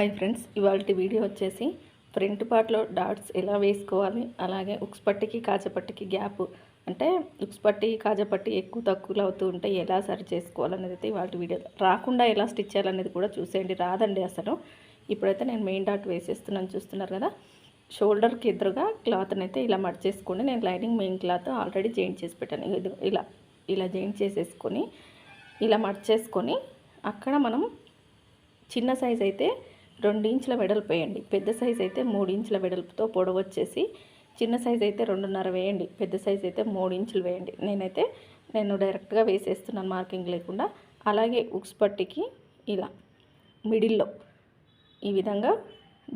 Hi friends ఇవాళ video వచ్చేసి front పార్ట్లో డాట్స్ ఎలా వేసుకోవాలి అలాగే ఉక్స్ పట్టికి కాజపట్టికి గ్యాప్ అంటే ఉక్స్ పట్టి కాజపట్టి ఎక్కువ తక్కువలు అవుతూ ఉంటే ఎలా సరి చేసుకోవాలనేది అయితే ఇవాళ వీడియో. రాకుండా ఎలా స్టిచ్ చేయాలనేది కూడా చూసేయండి రాదండి అసలు. ఇప్పుడైతే నేను మెయిన్ డాట్ వేసేస్తున్నాను చూస్తున్నారు కదా. షోల్డర్కి ఎదురుగా క్లాత్ని అయితే ఇలా మడిచేసుకోండి నేను lining main cloth already joint చేసి పెట్టాను. ఇది ఇలా ఇలా జాయింట్ చేసేసుకొని ఇలా మడిచేసుకొని అక్కడ మనం చిన్న సైజ్ అయితే ఇంచుల వెడల్పు వేయండి. పెద్ద సైజ్ అయితే మూడు ఇంచుల వెడల్పుతో పొడవు వచ్చేసి చిన్న సైజ్ అయితే రెండున్నర వేయండి. పెద్ద సైజ్ అయితే మూడు ఇంచులు వేయండి. నేనైతే నేను డైరెక్ట్గా వేసేస్తున్నాను మార్కింగ్ లేకుండా. అలాగే ఉక్స్ పట్టికి ఇలా మిడిల్లో ఈ విధంగా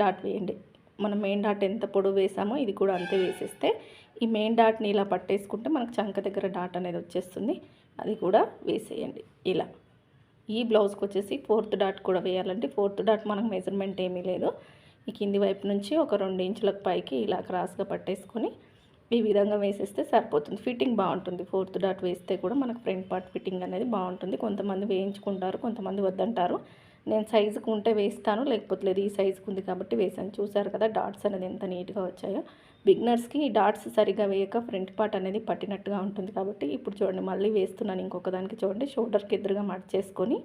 డాట్ వేయండి. మనం మెయిన్ డాట్ ఎంత పొడవు వేసామో ఇది కూడా అంతే వేసేస్తే ఈ మెయిన్ డాట్ని ఇలా పట్టేసుకుంటే మనకు చంక దగ్గర డాట్ అనేది వచ్చేస్తుంది. అది కూడా వేసేయండి. ఇలా. ఈ బ్లౌజ్కి వచ్చేసి ఫోర్త్ డాట్ కూడా వేయాలంటే ఫోర్త్ డాట్ మనకు మెజర్మెంట్ ఏమీ లేదు. ఈ కింది వైపు నుంచి ఒక రెండు ఇంచులకు పైకి ఇలా క్రాస్గా పట్టేసుకొని ఈ విధంగా వేసేస్తే సరిపోతుంది. ఫిట్టింగ్ బాగుంటుంది. ఫోర్త్ డాట్ వేస్తే కూడా మనకు ఫ్రంట్ పార్ట్ ఫిట్టింగ్ అనేది బాగుంటుంది. కొంతమంది వేయించుకుంటారు కొంతమంది వద్దంటారు. నేను సైజుకు ఉంటే వేస్తాను లేకపోతే లేదు ఈ సైజుకు ఉంది కాబట్టి వేసాను చూసారు కదా డాట్స్ అనేది ఎంత నీట్గా వచ్చాయో. బిగ్నర్స్కి ఈ డాట్స్ సరిగా వేయక ఫ్రంట్ పార్ట్ అనేది పట్టినట్టుగా ఉంటుంది కాబట్టి ఇప్పుడు చూడండి మళ్ళీ వేస్తున్నాను ఇంకొక దానికి చూడండి షోల్డర్కి ఎదురుగా మడిచేసుకొని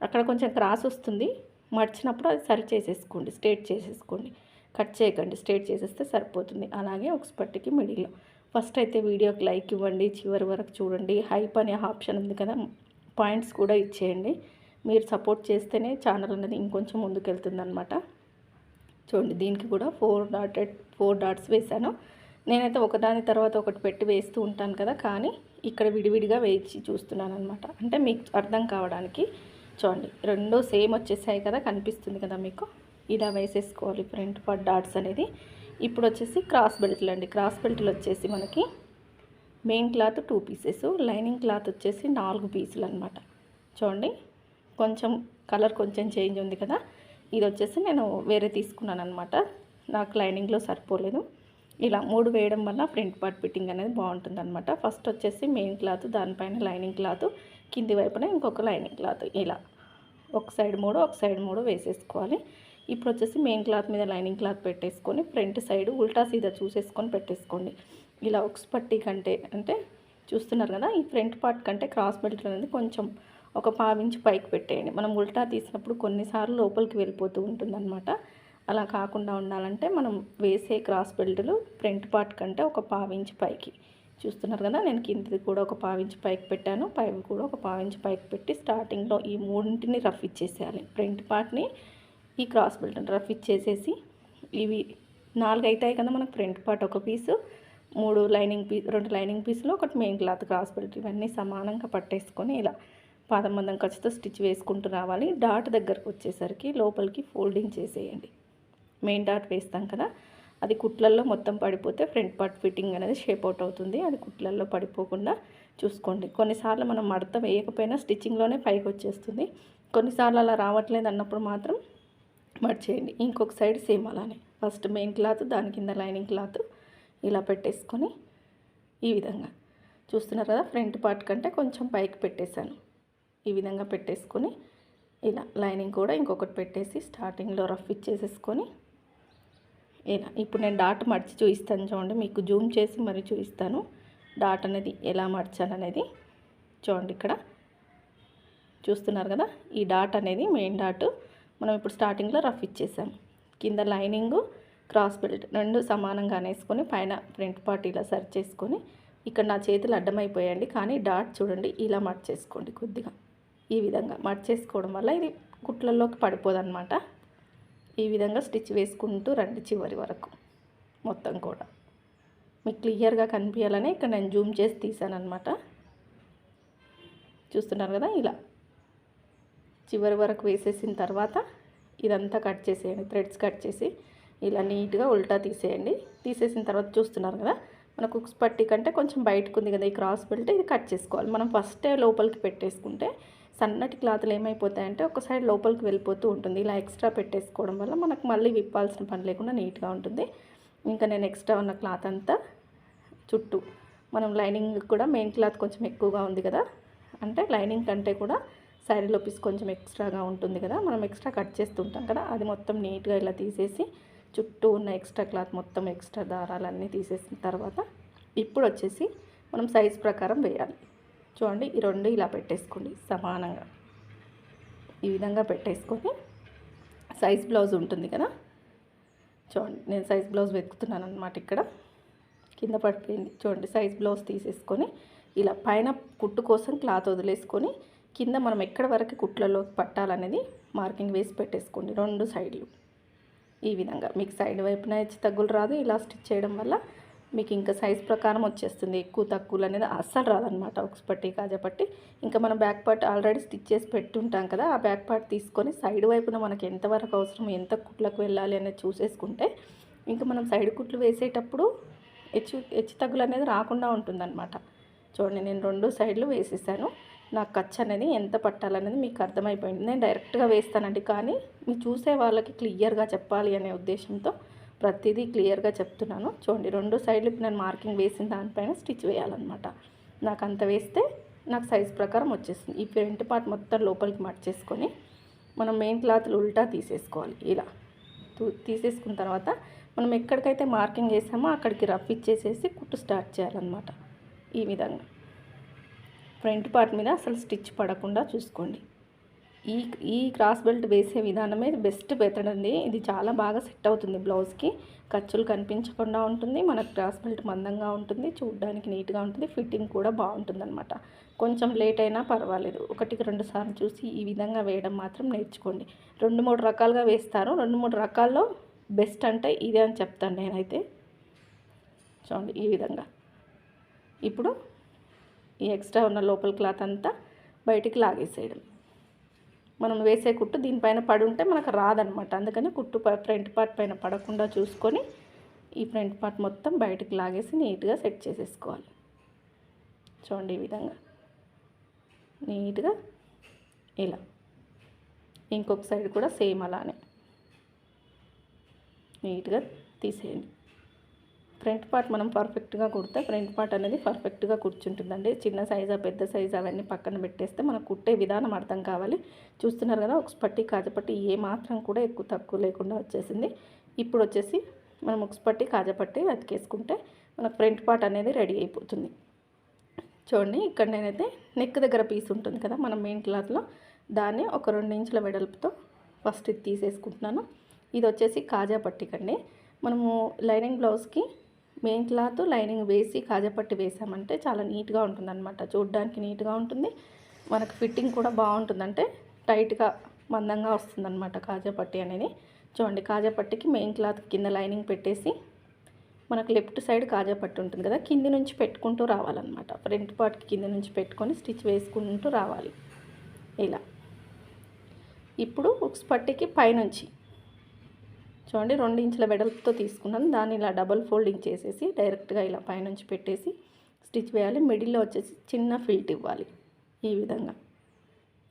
అక్కడ కొంచెం క్రాస్ వస్తుంది మడిచినప్పుడు అది సరి చేసేసుకోండి స్ట్రేట్ చేసేసుకోండి. కట్ చేయకండి స్ట్రేట్ చేసేస్తే సరిపోతుంది. అలాగే ఒక పట్టికి మిడిల్లో. ఫస్ట్ అయితే వీడియోకి లైక్ ఇవ్వండి చివరి వరకు చూడండి. హైప్ అనే ఆప్షన్ ఉంది కదా పాయింట్స్ కూడా ఇచ్చేయండి. మీరు సపోర్ట్ చేస్తేనే ఛానల్ అనేది ఇంకొంచెం ముందుకెళ్తుంది అనమాట చూడండి దీనికి కూడా ఫోర్ డాటెడ్ ఫోర్ డాట్స్ వేసాను నేనైతే ఒకదాని తర్వాత ఒకటి పెట్టి వేస్తూ ఉంటాను కదా కానీ ఇక్కడ విడివిడిగా వేయించి చూస్తున్నాను అనమాట అంటే మీకు అర్థం కావడానికి చూడండి రెండు సేమ్ వచ్చేసాయి కదా కనిపిస్తుంది కదా మీకు? ఇలా వేసేసుకోవాలి ఫ్రంట్ పార్ట్ డాట్స్ అనేది. ఇప్పుడు వచ్చేసి క్రాస్ బెల్ట్లు అండి. క్రాస్ బెల్ట్లు వచ్చేసి మనకి main cloth two pieces lining cloth వచ్చేసి నాలుగు పీసులు అనమాట చూడండి కొంచెం కలర్ కొంచెం చేంజ్ ఉంది కదా. ఇది వచ్చేసి నేను వేరే తీసుకున్నాను అనమాట నాకు లైనింగ్లో సరిపోలేదు. ఇలా మూడు వేయడం వల్ల ఫ్రంట్ పార్ట్ ఫిట్టింగ్ అనేది బాగుంటుంది అనమాట ఫస్ట్ వచ్చేసి మెయిన్ క్లాత్ దానిపైన లైనింగ్ క్లాత్ కింది వైపున ఇంకొక లైనింగ్ క్లాత్. ఇలా ఒక సైడ్ మూడు ఒక సైడ్ మూడు వేసేసుకోవాలి. ఇప్పుడు వచ్చేసి మెయిన్ క్లాత్ మీద లైనింగ్ క్లాత్ పెట్టేసుకొని ఫ్రంట్ సైడ్ ఉల్టా సీదా చూసేసుకొని పెట్టేసుకోండి. ఇలా ఒక్స్ పట్టి కంటే అంటే చూస్తున్నారు కదా ఈ ఫ్రంట్ పార్ట్ కంటే క్రాస్ బెల్ట్ అనేది కొంచెం ఒక పావించి పైకి పెట్టేయండి. మనం ఉల్టా తీసినప్పుడు కొన్నిసార్లు లోపలికి వెళ్ళిపోతూ ఉంటుందన్నమాట. అలా కాకుండా ఉండాలంటే మనం వేసే క్రాస్ బెల్టులు ఫ్రంట్ పార్ట్ కంటే ఒక పావించి పైకి. చూస్తున్నారు కదా నేను కిందది కూడా ఒక పావించి పైకి పెట్టాను. పైకి కూడా ఒక పావించి పైకి పెట్టి స్టార్టింగ్లో ఈ మూడింటిని రఫ్ ఇచ్చేసేయాలి. ఫ్రంట్ పార్ట్ని ఈ క్రాస్ బెల్ట్ని రఫ్ ఇచ్చేసేసి ఇవి నాలుగు అవుతాయి కదా మనకు ఫ్రంట్ పార్ట్ ఒక పీసు మూడు లైనింగ్ పీస్ రెండు లైనింగ్ పీసులు ఒకటి మెయిన్ క్లాత్ క్రాస్ బెల్ట్. ఇవన్నీ సమానంగా పట్టేసుకొని ఇలా పాదమందం ఖర్చుతో స్టిచ్ వేసుకుంటూ రావాలి. డాట్ దగ్గరకు వచ్చేసరికి లోపలికి ఫోల్డింగ్ చేసేయండి. మెయిన్ డాట్ వేస్తాం కదా అది కుట్లల్లో మొత్తం పడిపోతే ఫ్రంట్ పార్ట్ ఫిట్టింగ్ అనేది షేప్ అవుట్ అవుతుంది. అది కుట్లల్లో పడిపోకుండా చూసుకోండి. కొన్నిసార్లు మనం మడత వేయకపోయినా స్టిచ్చింగ్లోనే పైకి వచ్చేస్తుంది. కొన్నిసార్లు అలా రావట్లేదు అన్నప్పుడు మాత్రం మడిచేయండి ఇంకొక సైడ్ సేమ్ అలానే. ఫస్ట్ మెయిన్ క్లాత్ దాని కింద లైనింగ్ క్లాత్ ఇలా పెట్టేసుకొని ఈ విధంగా. చూస్తున్నారు కదా ఫ్రంట్ పార్ట్ కంటే కొంచెం పైకి పెట్టేశాను. ఈ విధంగా పెట్టేసుకొని ఇలా లైనింగ్ కూడా ఇంకొకటి పెట్టేసి స్టార్టింగ్లో రఫ్ ఇచ్చేసేసుకొని ఇలా. ఇప్పుడు నేను డాట్ మడిచి చూపిస్తాను చూడండి మీకు జూమ్ చేసి మరి చూపిస్తాను. డాట్ అనేది ఎలా మడిచాను అనేది చూడండి ఇక్కడ. చూస్తున్నారు కదా ఈ డాట్ అనేది మెయిన్ డాట్. మనం ఇప్పుడు స్టార్టింగ్లో రఫ్ ఇచ్చేసాం. కింద లైనింగు క్రాస్ బెల్ట్ రెండు సమానంగా అనేసుకొని పైన ఫ్రంట్ పార్ట్ ఇలా సర్చ్ చేసుకొని ఇక్కడ నా చేతులు అడ్డమైపోయాయండి కానీ డాట్ చూడండి ఇలా మడిచేసుకోండి కొద్దిగా. ఈ విధంగా మడిచేసుకోవడం వల్ల ఇది కుట్లలోకి పడిపోదన్నమాట. ఈ విధంగా స్టిచ్ వేసుకుంటూ రండి చివరి వరకు మొత్తం కూడా. మీకు క్లియర్గా కనిపించాలని ఇక్కడ నేను జూమ్ చేసి తీసాను అనమాట చూస్తున్నారు కదా ఇలా. చివరి వరకు వేసేసిన తర్వాత ఇదంతా కట్ చేసేయండి థ్రెడ్స్ కట్ చేసి ఇలా నీట్గా ఉల్టా తీసేయండి. తీసేసిన తర్వాత చూస్తున్నారు కదా మన కుక్స్ పట్టి కంటే కొంచెం బయటకు ఉంది కదా ఈ క్రాస్ బెల్ట్ ఇది కట్ చేసుకోవాలి. మనం ఫస్టే లోపలికి పెట్టేసుకుంటే సన్నటి క్లాత్లు ఏమైపోతాయంటే ఒక సైడ్ లోపలికి వెళ్ళిపోతూ ఉంటుంది. ఇలా ఎక్స్ట్రా పెట్టేసుకోవడం వల్ల మనకు మళ్ళీ విప్పాల్సిన పని లేకుండా నీట్గా ఉంటుంది. ఇంకా నేను ఎక్స్ట్రా ఉన్న క్లాత్ అంతా చుట్టూ మనం లైనింగ్ కూడా మెయిన్ క్లాత్ కొంచెం ఎక్కువగా ఉంది కదా. అంటే లైనింగ్ కంటే కూడా సైడ్లో పీస్ కొంచెం ఎక్స్ట్రాగా ఉంటుంది కదా. మనం ఎక్స్ట్రా కట్ చేస్తుంటాం కదా. అది మొత్తం నీట్గా ఇలా తీసేసి చుట్టూ ఉన్న ఎక్స్ట్రా క్లాత్ మొత్తం ఎక్స్ట్రా దారాలన్నీ తీసేసిన తర్వాత ఇప్పుడు వచ్చేసి మనం సైజ్ ప్రకారం వేయాలి. చూడండి ఈ రెండు ఇలా పెట్టేసుకోండి సమానంగా. ఈ విధంగా పెట్టేసుకొని సైజ్ బ్లౌజ్ ఉంటుంది కదా? చూడండి నేను సైజ్ బ్లౌజ్ వెతుకుతున్నాను అనమాట ఇక్కడ. కింద పడిపోయింది. చూడండి సైజ్ బ్లౌజ్ తీసేసుకొని ఇలా పైన కుట్టు కోసం క్లాత్ వదిలేసుకొని కింద మనం ఎక్కడ వరకు కుట్లలోకి పట్టాలనేది మార్కింగ్ వేసి పెట్టేసుకోండి రెండు సైడ్లు ఈ విధంగా మీకు సైడ్ వైపున హెచ్చు తగ్గులు రాదు ఇలా స్టిచ్ చేయడం వల్ల మీకు ఇంకా సైజ్ ప్రకారం వచ్చేస్తుంది. ఎక్కువ తక్కువలు అనేది అస్సలు రాదనమాట ఒక పట్టి కాజా పట్టి. ఇంకా మనం బ్యాక్ పార్ట్ ఆల్రెడీ స్టిచ్ చేసి పెట్టుంటాం కదా ఆ బ్యాక్ పార్ట్ తీసుకొని సైడ్ వైపున మనకి ఎంతవరకు అవసరం ఎంత కుట్లకు వెళ్ళాలి అనేది చూసేసుకుంటే ఇంకా మనం సైడ్ కుట్లు వేసేటప్పుడు హెచ్చు హెచ్చు తగ్గులు అనేది రాకుండా ఉంటుందన్నమాట. చూడండి నేను రెండు సైడ్లు వేసేసాను. నాకు ఖర్చు అనేది ఎంత పట్టాలనేది మీకు అర్థమైపోయింది. నేను డైరెక్ట్గా వేస్తానండి. కానీ మీరు చూసే వాళ్ళకి క్లియర్గా చెప్పాలి అనే ఉద్దేశంతో ప్రతిదీ క్లియర్గా చెప్తున్నాను. చూడండి రెండు సైడ్లు నేను మార్కింగ్ వేసిన దానిపైన స్టిచ్ వేయాలన్నమాట. నాకు అంత వేస్తే నాకు సైజ్ ప్రకారం వచ్చేస్తుంది. ఈ ఫ్రంట్ పార్ట్ మొత్తం లోపలికి మర్చేసుకొని మనం మెయిన్ క్లాత్లు ఉల్టా తీసేసుకోవాలి. ఇలా తీసేసుకున్న తర్వాత మనం ఎక్కడికైతే మార్కింగ్ వేసామో అక్కడికి రఫ్ ఇచ్చేసేసి కుట్టు స్టార్ట్ చేయాలన్నమాట. ఈ విధంగా. ఫ్రంట్ పార్ట్ మీద అసలు స్టిచ్ పడకుండా చూసుకోండి. ఈ ఈ క్రాస్ బెల్ట్ వేసే విధానమే బెస్ట్ మెథడ్ అండి. ఇది చాలా బాగా సెట్ అవుతుంది బ్లౌజ్కి. ఖర్చులు కనిపించకుండా ఉంటుంది. మనకు క్రాస్ బెల్ట్ మందంగా ఉంటుంది. చూడడానికి నీట్గా ఉంటుంది. ఫిట్టింగ్ కూడా బాగుంటుంది అనమాట కొంచెం లేట్ అయినా పర్వాలేదు. ఒకటికి రెండు సార్లు చూసి ఈ విధంగా వేయడం మాత్రం నేర్చుకోండి. రెండు మూడు రకాలుగా వేస్తారు రెండు మూడు రకాల్లో బెస్ట్ అంటే ఇదే అని చెప్తాను నేనైతే. చూడండి ఈ విధంగా. ఇప్పుడు ఈ ఎక్స్ట్రా ఉన్న లోపల క్లాత్ అంతా బయటికి లాగేసేయడం. మనం వేసే కుట్టు దీనిపైన పడి ఉంటే మనకు రాదనమాట. అందుకని కుట్టు ఫ్రంట్ పార్ట్ పైన పడకుండా చూసుకొని ఈ ఫ్రంట్ పార్ట్ మొత్తం బయటికి లాగేసి నీట్గా సెట్ చేసేసుకోవాలి. చూడండి ఈ విధంగా. నీట్గా ఇలా. ఇంకొక సైడ్ కూడా సేమ్ అలానే. నీట్గా తీసేయండి. ఫ్రంట్ పార్ట్ మనం పర్ఫెక్ట్గా కుడితే ఫ్రంట్ పార్ట్ అనేది పర్ఫెక్ట్గా కూర్చుంటుందండి. చిన్న సైజా పెద్ద సైజు అవన్నీ పక్కన పెట్టేస్తే మనకు కుట్టే విధానం అర్థం కావాలి. చూస్తున్నారు కదా ఒక పట్టి కాజపట్టి ఏ మాత్రం కూడా ఎక్కువ తక్కువ లేకుండా వచ్చేసింది. ఇప్పుడు వచ్చేసి మనం ఒక పట్టి కాజపట్టి అతికేసుకుంటే మనకు ఫ్రంట్ పార్ట్ అనేది రెడీ అయిపోతుంది. చూడండి ఇక్కడ నేనైతే నెక్ దగ్గర పీస్ ఉంటుంది కదా మనం మెయిన్ క్లాత్లో దాన్ని ఒక రెండు ఇంచుల వెడల్పుతో ఫస్ట్ ఇది తీసేసుకుంటున్నాను. ఇది వచ్చేసి కాజా పట్టికండి. మనము లైనింగ్ బ్లౌజ్కి మెయిన్ క్లాత్ లైనింగ్ వేసి కాజపట్టి వేసామంటే చాలా నీట్గా ఉంటుందన్నమాట. చూడడానికి నీట్గా ఉంటుంది. మనకు ఫిట్టింగ్ కూడా బాగుంటుందంటే టైట్గా మందంగా వస్తుందన్నమాట కాజాపట్టి అనేది. చూడండి కాజాపట్టికి మెయిన్ క్లాత్ కింద లైనింగ్ పెట్టేసి మనకు లెఫ్ట్ సైడ్ కాజాపట్టి ఉంటుంది కదా కింది నుంచి పెట్టుకుంటూ రావాలన్నమాట. ఫ్రంట్ పార్ట్కి కింద నుంచి పెట్టుకొని స్టిచ్ వేసుకుంటూ రావాలి. ఇలా. ఇప్పుడు ఉక్స్ పట్టికి పైనుంచి చూడండి రెండు ఇంచుల వెడల్పుతో తీసుకున్నాను. దాన్ని ఇలా డబల్ ఫోల్డింగ్ చేసేసి డైరెక్ట్గా ఇలా పైనుంచి పెట్టేసి స్టిచ్ వేయాలి. మిడిల్లో వచ్చేసి చిన్న ఫిల్ట్ ఇవ్వాలి ఈ విధంగా.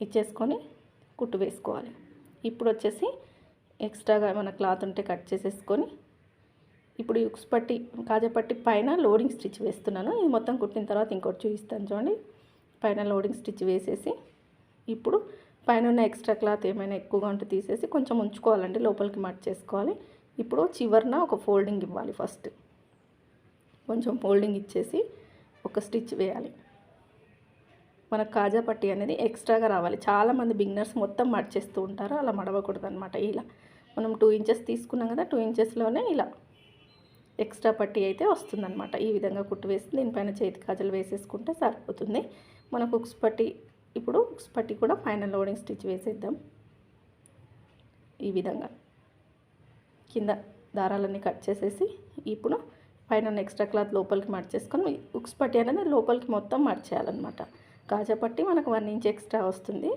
ఇచ్చేసుకొని కుట్టు వేసుకోవాలి. ఇప్పుడు వచ్చేసి ఎక్స్ట్రాగా ఏమైనా క్లాత్ ఉంటే కట్ చేసేసుకొని ఇప్పుడు ఉక్స్ పట్టి కాజపట్టి పైన లోడింగ్ స్టిచ్ వేస్తున్నాను. ఇది మొత్తం కుట్టిన తర్వాత ఇంకోటి చూపిస్తాను చూడండి. పైన లోడింగ్ స్టిచ్ వేసేసి ఇప్పుడు పైన ఉన్న ఎక్స్ట్రా క్లాత్ ఏమైనా ఎక్కువగా ఉంటే తీసేసి కొంచెం ఉంచుకోవాలండి లోపలికి మట్ చేసుకోవాలి. ఇప్పుడు చివరిన ఒక ఫోల్డింగ్ ఇవ్వాలి ఫస్ట్. కొంచెం ఫోల్డింగ్ ఇచ్చేసి ఒక స్టిచ్ వేయాలి. మన కాజా పట్టి అనేది ఎక్స్ట్రాగా రావాలి. చాలామంది బిగినర్స్ మొత్తం మడిచేస్తూ ఉంటారు అలా మడవకూడదు అనమాట ఇలా మనం టూ ఇంచెస్ తీసుకున్నాం కదా టూ ఇంచెస్లోనే ఇలా ఎక్స్ట్రా పట్టి అయితే వస్తుందన్నమాట. ఈ విధంగా కుట్టు వేసి దీనిపైన చేతి కాజలు వేసేసుకుంటే సరిపోతుంది. మనకు ఉక్స్ పట్టి ఇప్పుడు పట్టి కూడా ఫైనల్ లోడింగ్ స్టిచ్ వేసేద్దాం. ఈ విధంగా కింద దారాలన్నీ కట్ చేసేసి ఇప్పుడు పైన ఎక్స్ట్రా క్లాత్ లోపలికి మార్చేసుకొని ఉక్స్ పట్టి అనేది లోపలికి మొత్తం మడిచేయాలన్నమాట కాజా పట్టి మనకు వన్ ఇంచ్ ఎక్స్ట్రా వస్తుంది.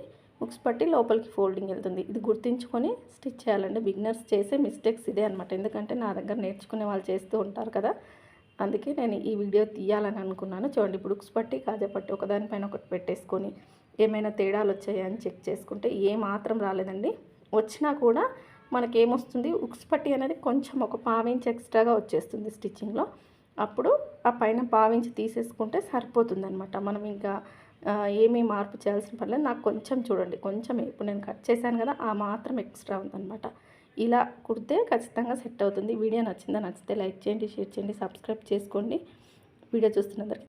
ఉక్స్ పట్టి లోపలికి ఫోల్డింగ్ వెళ్తుంది. ఇది గుర్తించుకొని స్టిచ్ చేయాలండి. బిగినర్స్ చేసే మిస్టేక్స్ ఇదే అనమాట ఎందుకంటే నా దగ్గర నేర్చుకునే వాళ్ళు చేస్తూ ఉంటారు కదా. అందుకే నేను ఈ వీడియో తీయాలని అనుకున్నాను. చూడండి ఇప్పుడు ఉక్స్ పట్టి కాజా పట్టి ఒకదానిపైన ఒకటి పెట్టేసుకొని ఏమైనా తేడాలు వచ్చాయా అని చెక్ చేసుకుంటే ఏ మాత్రం రాలేదండి. వచ్చినా కూడా మనకేమొస్తుంది? ఉక్స్ పట్టి అనేది కొంచెం ఒక పావించి ఎక్స్ట్రాగా వచ్చేస్తుంది స్టిచ్చింగ్లో. అప్పుడు ఆ పైన పావించి తీసేసుకుంటే సరిపోతుంది అనమాట మనం ఇంకా ఏమీ మార్పు చేయాల్సిన పర్లేదు నాకు కొంచెం చూడండి కొంచెం ఇప్పుడు నేను కట్ చేశాను కదా ఆ మాత్రం ఎక్స్ట్రా ఉందనమాట ఇలా కుడితే ఖచ్చితంగా సెట్ అవుతుంది. వీడియో నచ్చిందా? నచ్చితే లైక్ చేయండి షేర్ చేయండి సబ్స్క్రైబ్ చేసుకోండి. వీడియో చూస్తున్నందరికీ